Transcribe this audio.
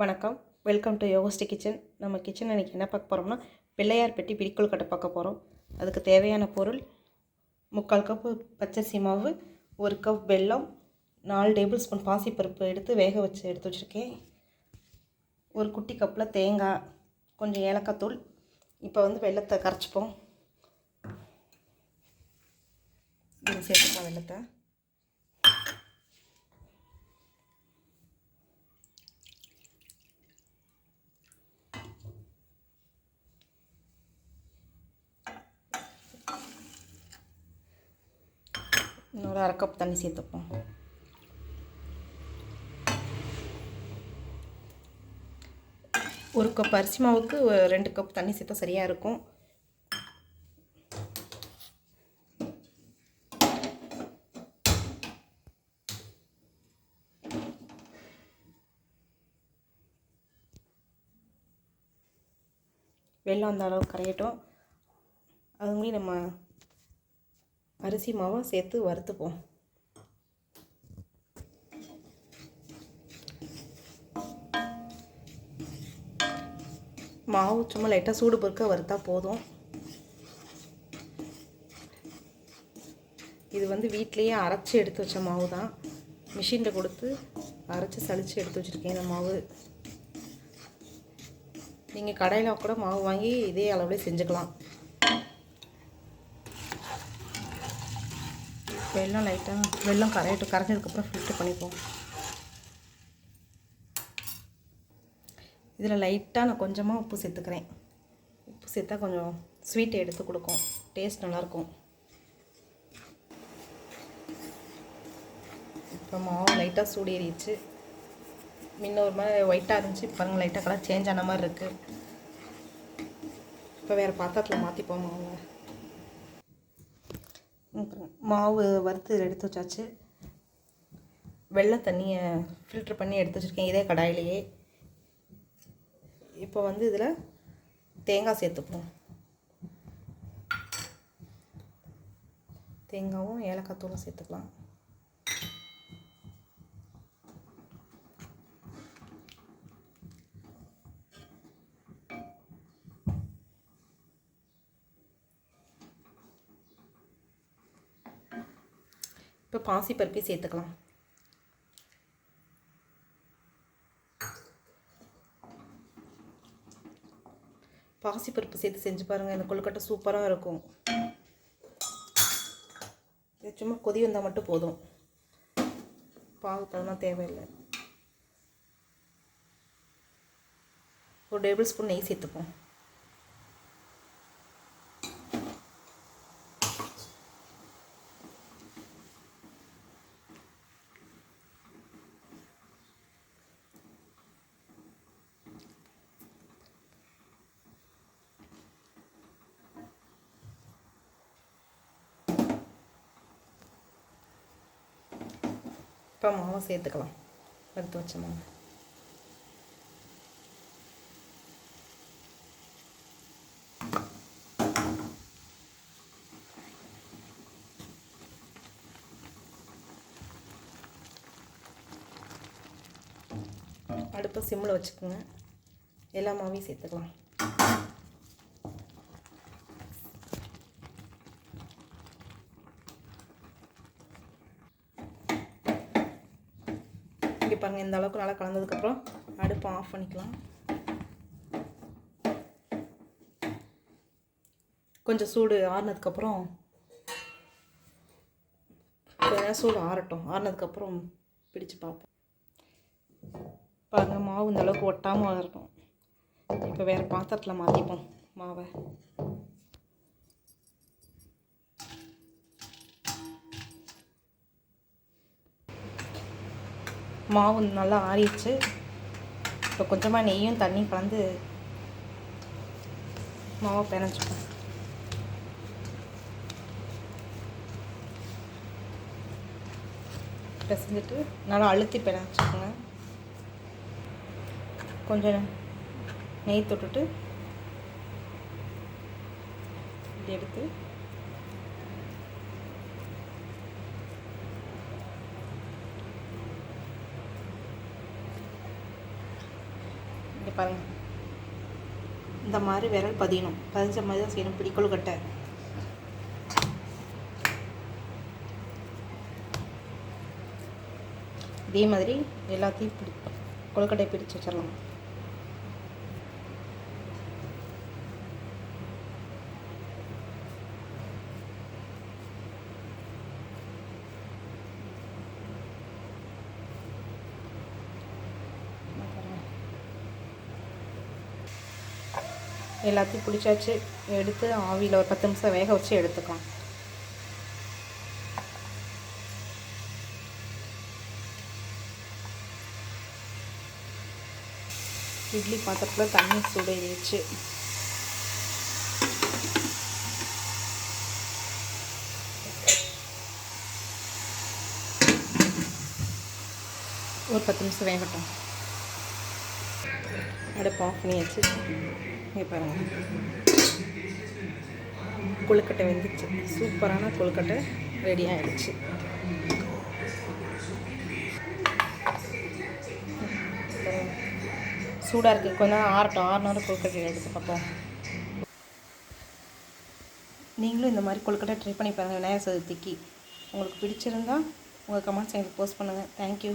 வணக்கம். Welcome to யோகஸ்டி kitchen நம்ம கிச்சன் இன்றைக்கி என்ன பார்க்க போகிறோம்னா பிள்ளையார் பெட்டி பிடிக்கல் கட்டை பார்க்க போகிறோம் அதுக்கு தேவையான பொருள் முக்கால் கப்பு பச்சரிசி மாவு ஒரு கப் வெல்லம் நாலு டேபிள் ஸ்பூன் பாசிப்பருப்பு எடுத்து வேக வச்சு எடுத்து வச்சுருக்கேன். ஒரு குட்டி கப்பில் தேங்காய் கொஞ்சம் ஏலக்காய் தூள். இப்போ வந்து வெள்ளத்தை கரைச்சிப்போம். சேர்த்துக்கலாம் வெள்ளத்தை இன்னொரு அரை கப் தண்ணி சேர்த்துப்போம். ஒரு கப் அரிசி மாவுக்கு ரெண்டு கப் தண்ணி சேர்த்தா சரியாக இருக்கும். வெள்ளம் அந்த அளவுக்கு கரையட்டும். அது மாதிரி நம்ம அரிசி மாவை சேர்த்து வறுத்துப்போம். மாவு சும்மா லைட்டாக சூடு பொறுக்க வறுத்தா போதும். இது வந்து வீட்லேயே அரைச்சி எடுத்து வச்ச மாவு தான். மிஷினில் கொடுத்து அரைச்சி சளிச்சு எடுத்து வச்சுருக்கேன் இந்த மாவு. நீங்கள் கடையில் கூட மாவு வாங்கி இதே அளவுலேயே செஞ்சுக்கலாம். வெள்ளம் லைட்டாக வெள்ளம் கரையிட்டு கரைஞ்சதுக்கப்புறம் ஃபில்ட்ரு பண்ணிப்போம் இதில் லைட்டாக நான் கொஞ்சமாக உப்பு சேர்த்துக்கிறேன். உப்பு சேர்த்தா கொஞ்சம் ஸ்வீட் எடுத்து கொடுக்கும். டேஸ்ட் நல்லாயிருக்கும். இப்போ மாவு லைட்டாக சூடேறிடுச்சு. முன்ன ஒரு மாதிரி ஒயிட்டாக இருந்துச்சு. பாருங்கள் லைட்டாக கலர் சேஞ்ச் ஆன மாதிரி இருக்குது இப்போ வேறு பாத்திரத்தில் மாற்றிப்போம் மாவை. மாவு வறுத்து எடுத்து வச்சாச்சு. வெள்ளை தண்ணியை ஃபில்ட்ரு பண்ணி எடுத்து வச்சுருக்கேன் இதே கடாயிலேயே. இப்போ வந்து இதில் தேங்காய் சேர்த்துப்போம். தேங்காயும் ஏலக்காய் தூளும் சேர்த்துக்கலாம். இப்போ பாசி சேர்த்துக்கலாம். பாசி பருப்பு சேர்த்து செஞ்சு பாருங்கள் இந்த கொழுக்கட்டை சூப்பராக இருக்கும். இது சும்மா கொதி வந்தால் மட்டும் போதும். பால் பதமாக தேவையில்லை. ஒரு டேபிள் ஸ்பூன் நெய் சேர்த்துப்போம். இப்போ மாவை சேர்த்துக்கலாம். வறுத்து வச்ச மாவு. அடுப்பை சிம்மில் வச்சுக்கோங்க. எல்லா மாவையும் சேர்த்துக்கலாம். இப்படி பாருங்கள் இந்த அளவுக்கு நல்லா கலந்ததுக்கப்புறம் அடுப்பை ஆஃப் பண்ணிக்கலாம். கொஞ்சம் சூடு ஆறுனதுக்கப்புறம் சூடு ஆறட்டும். ஆறுனதுக்கப்புறம் பிடிச்சு பார்ப்போம். பாருங்கள் மாவு இந்த அளவுக்கு ஒட்டாமல் வரட்டும். இப்போ வேறு பாத்திரத்தில் மாற்றிப்போம் மாவை. மாவு நல்லா ஆறிடுச்சு. இப்போ கொஞ்சமாக நெய்யும் தண்ணி கலந்து மாவை பிணைச்சிப்போம் பிசைஞ்சிட்டு நல்லா அழுத்தி பிணைச்சிக்கோங்க கொஞ்சம் நெய் தொட்டுட்டு எடுத்து பாருங்கள் இந்த மாதிரி விரல் பதியணும். பதிஞ்ச மாதிரி தான் செய்யணும். பிடி கொழுக்கட்டை. இதே மாதிரி எல்லாத்தையும் பிடி கொழுக்கட்டை பிடிச்சு வச்சிடலாம். எல்லாத்தையும் பிடிச்சாச்சு எடுத்து ஆவியில் ஒரு பத்து நிமிஷம் வேக வச்சு எடுத்துக்கலாம். இட்லி பாத்திரத்தில் தண்ணி சூடேறிடுச்சு. ஒரு பத்து நிமிஷம் வேகட்டும். அடுப்பு ஆஃப் பண்ணியாச்சு வச்சு பாருங்கள் கொழுக்கட்டை வெந்துச்சு. சூப்பரான கொழுக்கட்டை ரெடி ஆகிடுச்சு சூடாக இருக்குது கொஞ்ச நேரம் ஆறட்டும். ஆறுநூறு கொழுக்கட்டை எடுத்து பார்ப்போம் நீங்களும் இந்த மாதிரி கொழுக்கட்டை ட்ரை பண்ணி பாருங்கள் விநாயகர் சதுர்த்திக்கு. உங்களுக்கு பிடிச்சிருந்தா உங்கள் கமெண்ட்ஸ் எனக்கு போஸ்ட் பண்ணுங்கள் தேங்க்யூ